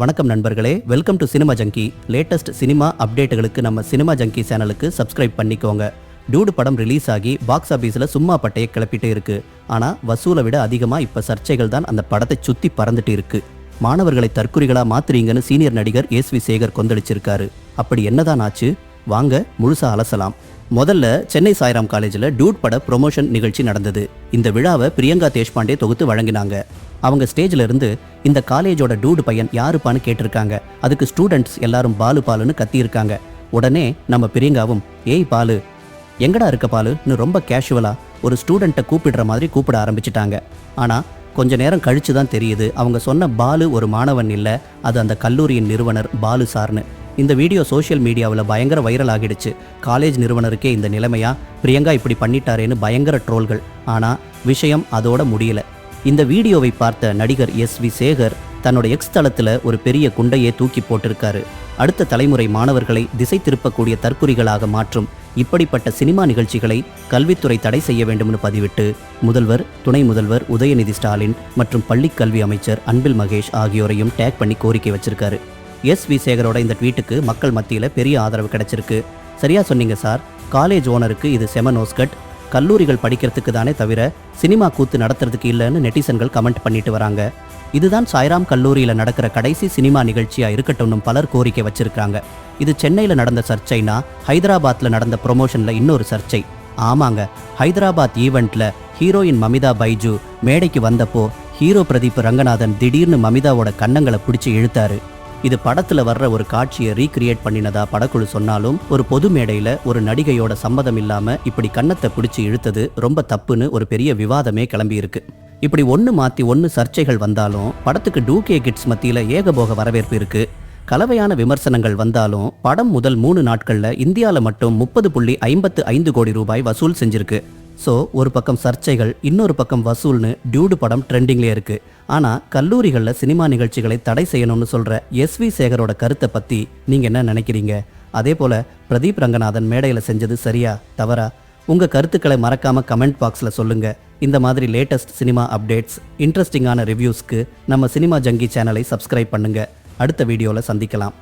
வணக்கம் நண்பர்களே. Welcome to Cinema Junkie latest cinema அப்டேட்டுகளுக்கு நம்ம சினிமா ஜங்கி சேனலுக்கு சப்ஸ்கிரைப் பண்ணிக்கோங்க. டூடு படம் ரிலீஸ் ஆகி பாக்ஸ் ஆஃபீஸில் சும்மா பட்டையை கிளப்பிட்டு இருக்கு. ஆனால் வசூலை விட அதிகமாக இப்போ சர்ச்சைகள் தான் அந்த படத்தை சுற்றி பறந்துட்டு இருக்கு. மாணவர்களை தற்குறிகளாக மாத்துறீங்கன்னு சீனியர் நடிகர் எஸ் வி சேகர் கொந்தளிச்சிருக்காரு. அப்படி என்னதான் ஆச்சு? வாங்க முழுசாக அலசலாம். முதல்ல சென்னை சாய்ராம் காலேஜில் டூட் பட ப்ரொமோஷன் நிகழ்ச்சி நடந்தது. இந்த விழாவை பிரியங்கா தேஷ்பாண்டே தொகுத்து வழங்கினாங்க. அவங்க ஸ்டேஜில் இருந்து இந்த காலேஜோட டூடு பையன் யாருப்பான்னு கேட்டிருக்காங்க. அதுக்கு ஸ்டூடெண்ட்ஸ் எல்லாரும் பாலு பாலுன்னு கத்தியிருக்காங்க. உடனே நம்ம பிரியங்காவும் ஏய் பாலு எங்கடா இருக்க பாலுன்னு ரொம்ப கேஷுவலாக ஒரு ஸ்டூடெண்ட்டை கூப்பிடுற மாதிரி கூப்பிட ஆரம்பிச்சிட்டாங்க. ஆனால் கொஞ்ச நேரம் கழிச்சு தான் தெரியுது. அவங்க சொன்ன பாலு ஒரு மாணவன் இல்லை. அது அந்த கல்லூரியின் நிறுவனர் பாலு சார்னு. இந்த வீடியோ சோஷியல் மீடியாவில் பயங்கர வைரல் ஆகிடுச்சு. காலேஜ் நிறுவனருக்கே இந்த நிலைமையா? பிரியங்கா இப்படி பண்ணிட்டாரேன்னு பயங்கர ட்ரோல்கள். ஆனால் விஷயம் அதோட முடியல. இந்த வீடியோவை பார்த்த நடிகர் எஸ் வி சேகர் தன்னோட எக்ஸ் தளத்தில் ஒரு பெரிய குண்டையே தூக்கி போட்டிருக்காரு. அடுத்த தலைமுறை மாணவர்களை திசை திருப்பக்கூடிய தற்குறிகளாக மாற்றும் இப்படிப்பட்ட சினிமா நிகழ்ச்சிகளை கல்வித்துறை தடை செய்ய வேண்டும்னு பதிவிட்டு முதல்வர் துணை முதல்வர் உதயநிதி ஸ்டாலின் மற்றும் பள்ளிக் கல்வி அமைச்சர் அன்பில் மகேஷ் ஆகியோரையும் டேக் பண்ணி கோரிக்கை வச்சிருக்காரு. எஸ் வி சேகரோட இந்த ட்வீட்டுக்கு மக்கள் மத்தியில் பெரிய ஆதரவு கிடைச்சிருக்கு. சரியா சொன்னீங்க சார். காலேஜ் ஓனருக்கு இது செமனோஸ்கட் கல்லூரிகள் படிக்கிறதுக்கு தானே தவிர சினிமா கூத்து நடத்துறதுக்கு இல்லைன்னு நெட்டிசன்கள் கமெண்ட் பண்ணிட்டு வராங்க. இதுதான் சாய்ராம் கல்லூரியில் நடக்கிற கடைசி சினிமா நிகழ்ச்சியாக இருக்கட்டும்னு பலர் கோரிக்கை வச்சிருக்காங்க இது சென்னையில் நடந்த சர்ச்சைனா ஹைதராபாத்தில் நடந்த ப்ரொமோஷனில் இன்னொரு சர்ச்சை. ஆமாங்க ஹைதராபாத் ஈவெண்ட்டில் ஹீரோயின் மமிதா பைஜு மேடைக்கு வந்தப்போ ஹீரோ பிரதீப் ரங்கநாதன் திடீர்னு மமிதாவோட கன்னங்களை பிடிச்சி இழுத்தாரு. இது படத்துல வர்ற ஒரு காட்சியை ரீக்ரியேட் பண்ணினதா படக்குழு சொன்னாலும் ஒரு பொது மேடையில ஒரு நடிகையோட சம்மதம் இல்லாம இப்படி கன்னத்தை பிடிச்சி இழுத்தது ரொம்ப தப்புன்னு ஒரு பெரிய விவாதமே கிளம்பி இருக்கு இப்படி ஒன்று மாற்றி ஒன்று சர்ச்சைகள் வந்தாலும் படத்துக்கு டூகே கிட்ஸ் மத்தியில் ஏகபோக வரவேற்பு இருக்கு. கலவையான விமர்சனங்கள் வந்தாலும் படம் முதல் மூணு நாட்களில் இந்தியாவில் மட்டும் முப்பது புள்ளி ஐம்பத்து ஐந்து கோடி ரூபாய் வசூல் செஞ்சிருக்கு. ஸோ ஒரு பக்கம் சர்ச்சைகள் இன்னொரு பக்கம் வசூல்னு டியூடு படம் ட்ரெண்டிங்லேயே இருக்குது ஆனால் கல்லூரிகளில் சினிமா நிகழ்ச்சிகளை தடை செய்யணும்னு சொல்கிற எஸ் வி சேகரோட கருத்தை பற்றி நீங்கள் என்ன நினைக்கிறீங்க? அதே போல் பிரதீப் ரங்கநாதன் மேடையில் செஞ்சது சரியா தவறா? உங்கள் கருத்துக்களை மறக்காமல் கமெண்ட் பாக்ஸில் சொல்லுங்கள் இந்த மாதிரி லேட்டஸ்ட் சினிமா அப்டேட்ஸ் இன்ட்ரெஸ்டிங்கான ரிவ்யூஸ்க்கு நம்ம சினிமா ஜங்கி சேனலை சப்ஸ்கிரைப் பண்ணுங்கள் அடுத்த வீடியோவில் சந்திக்கலாம்.